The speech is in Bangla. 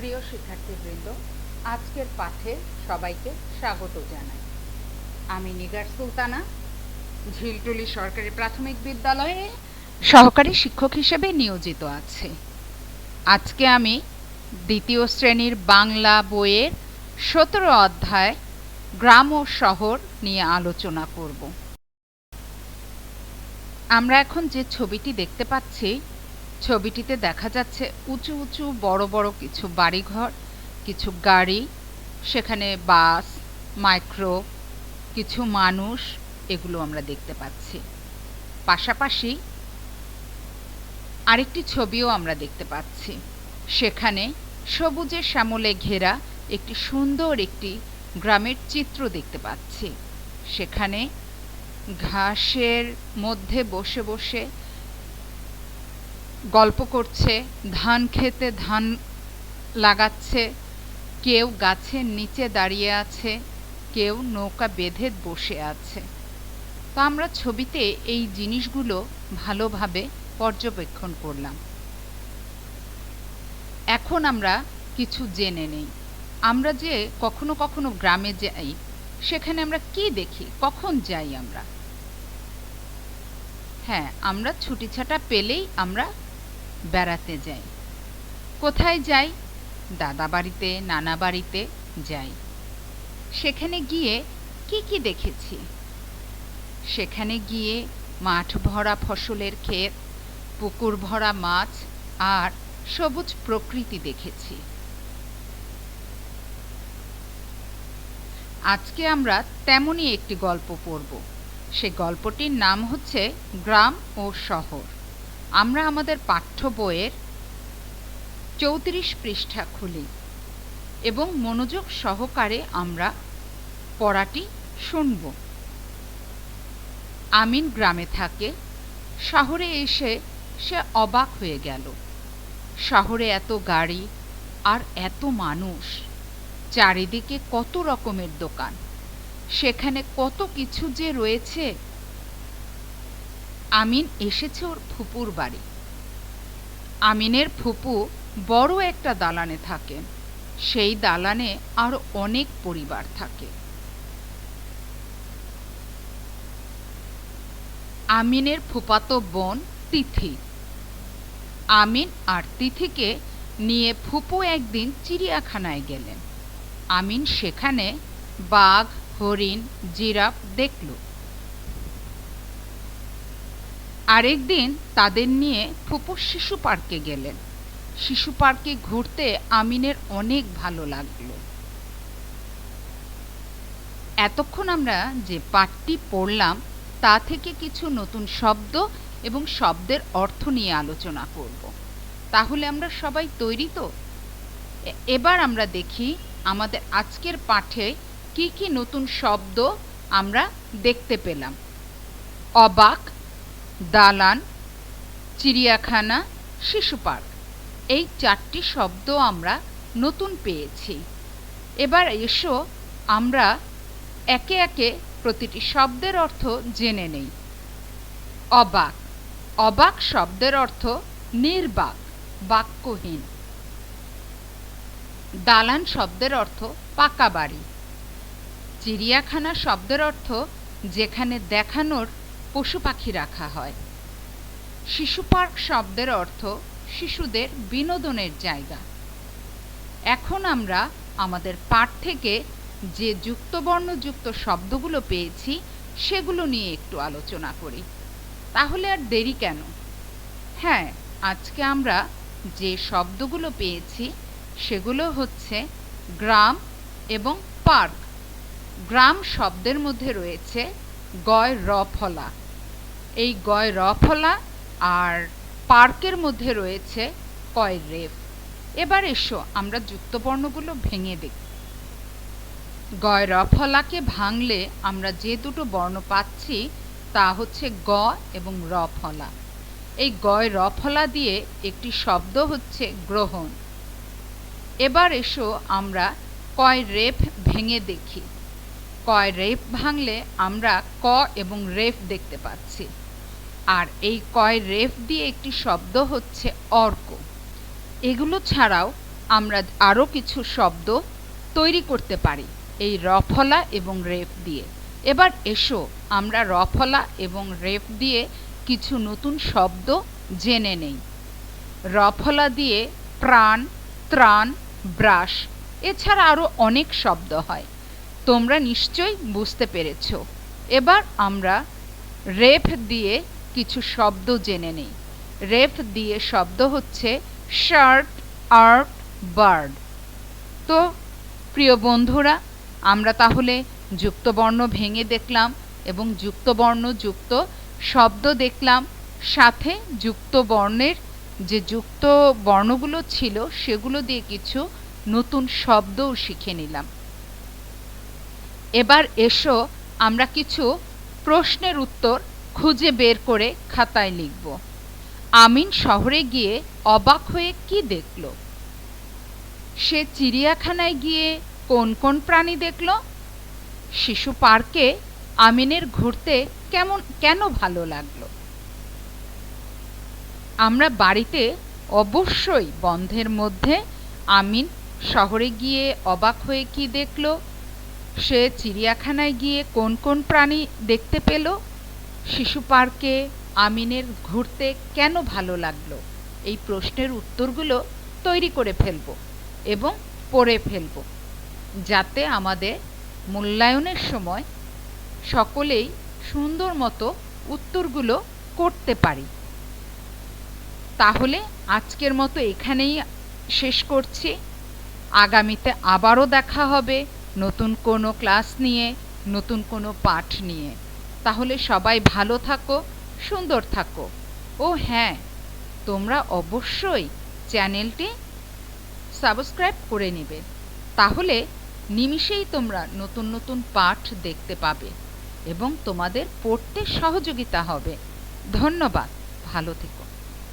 প্রিয় শিক্ষার্থীবৃন্দ, আজকের পাঠে সবাইকে স্বাগত জানাই। আমি নিগার সুলতানা, ঝিলটুলি সরকারি প্রাথমিক বিদ্যালয়ে সহকারী শিক্ষক হিসেবে নিয়োজিত আছি। আজকে আমি দ্বিতীয় শ্রেণির বাংলা বইয়ের সতেরো অধ্যায় গ্রাম ও শহর নিয়ে আলোচনা করব। আমরা এখন যে ছবিটি দেখতে পাচ্ছি ছবিটিতে দেখা যাচ্ছে উঁচু উঁচু বড় বড় কিছু বাড়িঘর, কিছু গাড়ি, সেখানে বাস, মাইক্রো, কিছু মানুষ, এগুলো আমরা দেখতে পাচ্ছি। পাশাপাশি আরেকটি ছবিও আমরা দেখতে পাচ্ছি। সেখানে সবুজে শ্যামলে ঘেরা একটি সুন্দর একটি গ্রামের চিত্র দেখতে পাচ্ছি। সেখানে ঘাসের মধ্যে বসে বসে গল্প করছে, ধান খেতে ধান লাগাচ্ছে, কেউ গাছের নিচে দাঁড়িয়ে আছে, কেউ নৌকা বেঁধে বসে আছে। তো আমরা ছবিতে এই জিনিসগুলো ভালোভাবে পর্যবেক্ষণ করলাম। এখন আমরা কিছু জেনে নেই। আমরা যে কখনো কখনো গ্রামে যাই, সেখানে আমরা কি দেখি, কখন যাই আমরা? হ্যাঁ আমরা ছুটি ছাটা পেলেই আমরা বেড়াতে যাই। কোথায় যাই? দাদা বাড়িতে, নানা বাড়িতে যাই। সেখানে গিয়ে কি কি দেখেছি? সেখানে গিয়ে মাঠ ভরা ফসলের ক্ষেত, পুকুর ভরা মাছ আর সবুজ প্রকৃতি দেখেছি। আজকে আমরা তেমনই একটি গল্প পড়ব। সে গল্পটির নাম হচ্ছে গ্রাম ও শহর। আমরা আমাদের পাঠ্য বইয়ের চৌত্রিশ পৃষ্ঠা খুলি এবং মনোযোগ সহকারে আমরা পড়াটি শুনব। আমিন গ্রামে থাকে, শহরে এসে সে অবাক হয়ে গেল। শহরে এত গাড়ি আর এত মানুষ, চারিদিকে কত রকমের দোকান, সেখানে কত কিছু যে রয়েছে আমিন এসেছে ওর ফুপুর বাড়ি। আমিনের ফুপু বড় একটা দালানে থাকেন সেই দালানে আরও অনেক পরিবার থাকে। আমিনের ফুপাতো বোন তিথি। আমিন আর তিথিকে নিয়ে ফুপু একদিন চিড়িয়াখানায় গেলেন। আমিন সেখানে বাঘ, হরিণ, জিরাফ দেখল। আরেকদিন তাদের নিয়ে ফুপু শিশু পার্কে গেলেন। শিশু পার্কে ঘুরতে আমিনের অনেক ভালো লাগল। এতক্ষণ আমরা যে পাঠটি পড়লাম, তা থেকে কিছু নতুন শব্দ এবং শব্দের অর্থ নিয়ে আলোচনা করব। তাহলে আমরা সবাই তৈরি তো? এবার আমরা দেখি আমাদের আজকের পাঠে কি কি নতুন শব্দ আমরা দেখতে পেলাম। অবাক দালান, চিড়িয়াখানা, শিশু পার্ক। এই চারটি শব্দ আমরা নতুন পেয়েছি। এবার এসো আমরা একে একে প্রতিটি শব্দের অর্থ জেনে নেই। অবাক। অবাক শব্দের অর্থ নির্বাক, বাক্যহীন। দালান শব্দের অর্থ পাকা বাড়ি। চিড়িয়াখানা শব্দের অর্থ যেখানে দেখানোর পশু পাখি রাখা হয়। শিশু পার্ক শব্দের অর্থ শিশুদের বিনোদনের জায়গা। এখন আমরা আমাদের পাঠ থেকে যে যুক্তবর্ণযুক্ত শব্দগুলো পেয়েছি, সেগুলো নিয়ে একটু আলোচনা করি। তাহলে আর দেরি কেন? হ্যাঁ আজকে আমরা যে শব্দগুলো পেয়েছি, সেগুলো হচ্ছে গ্রাম এবং পার্ক। গ্রাম শব্দের মধ্যে রয়েছে গয় র ফলা এই গয় রফলা আর পার্কের মধ্যে রয়েছে কয় রেফ। এবার এসো আমরা যুক্তবর্ণগুলো ভেঙে দেখি। গয় রফলাকে ভাঙলে আমরা যে দুটো বর্ণ পাচ্ছি তা হচ্ছে গ এবং র ফলা এই গয় রফলা দিয়ে একটি শব্দ হচ্ছে গ্রহণ। এবার এসো আমরা কয় রেফ ভেঙে দেখি। কয় রেফ ভাঙলে আমরা ক এবং রেফ দেখতে পাচ্ছি। আর এই কয় রেফ দিয়ে একটি শব্দ হচ্ছে অর্ক। এগুলো ছাড়াও আমরা আরও কিছু শব্দ তৈরি করতে পারি এই রফলা এবং রেফ দিয়ে। এবার এসো আমরা রফলা এবং রেফ দিয়ে কিছু নতুন শব্দ জেনে নেই। রফলা দিয়ে প্রাণ, ত্রাণ, ব্রাশ, এছাড়া আরও অনেক শব্দ হয়। তোমরা নিশ্চয়ই বুঝতে পেরেছ। এবার আমরা রেফ দিয়ে কিছু শব্দ জেনে নেই। রেফ দিয়ে শব্দ হচ্ছে শার্ট আর্ট বার্ড। তো, প্রিয় বন্ধুরা, আমরা তাহলে যুক্তবর্ণ ভেঙে দেখলাম এবং যুক্তবর্ণ যুক্ত শব্দ দেখলাম। সাথে যুক্ত বর্ণের যে যুক্ত বর্ণগুলো ছিল, সেগুলো দিয়ে কিছু নতুন শব্দও শিখে নিলাম। এবার এসো আমরা কিছু প্রশ্নের উত্তর খুঁজে বের করে খাতায় লিখব। আমিন শহরে গিয়ে অবাক হয়ে কি দেখল? সে চিড়িয়াখানায় গিয়ে কোন কোন প্রাণী দেখল? শিশু পার্কে আমিনের ঘুরতে কেমন, কেন ভালো লাগল? আমরা বাড়িতে অবশ্যই বন্ধের মধ্যে আমিন শহরে গিয়ে অবাক হয়ে কি দেখল? সে চিড়িয়াখানায় গিয়ে কোন কোন প্রাণী দেখতে পেল? শিশু পার্কে আমিনের ঘুরতে কেন ভালো লাগল? এই প্রশ্নের উত্তরগুলো তৈরি করে ফেলব এবং পড়ে ফেলব, যাতে আমাদের মূল্যায়নের সময় সকলেই সুন্দর মতো উত্তরগুলো করতে পারি। তাহলে আজকের মতো এখানেই শেষ করছি। আগামীতে আবারও দেখা হবে নতুন কোনো ক্লাস নিয়ে, নতুন কোনো পাঠ নিয়ে। তাহলে সবাই ভালো থাকো, সুন্দর থাকো। ও হ্যাঁ তোমরা অবশ্যই চ্যানেলটি সাবস্ক্রাইব করে নেবে। তাহলে নিমিষেই তোমরা নতুন নতুন পাঠ দেখতে পাবে এবং তোমাদের পড়তে সহযোগিতা হবে। ধন্যবাদ, ভালো থেকো।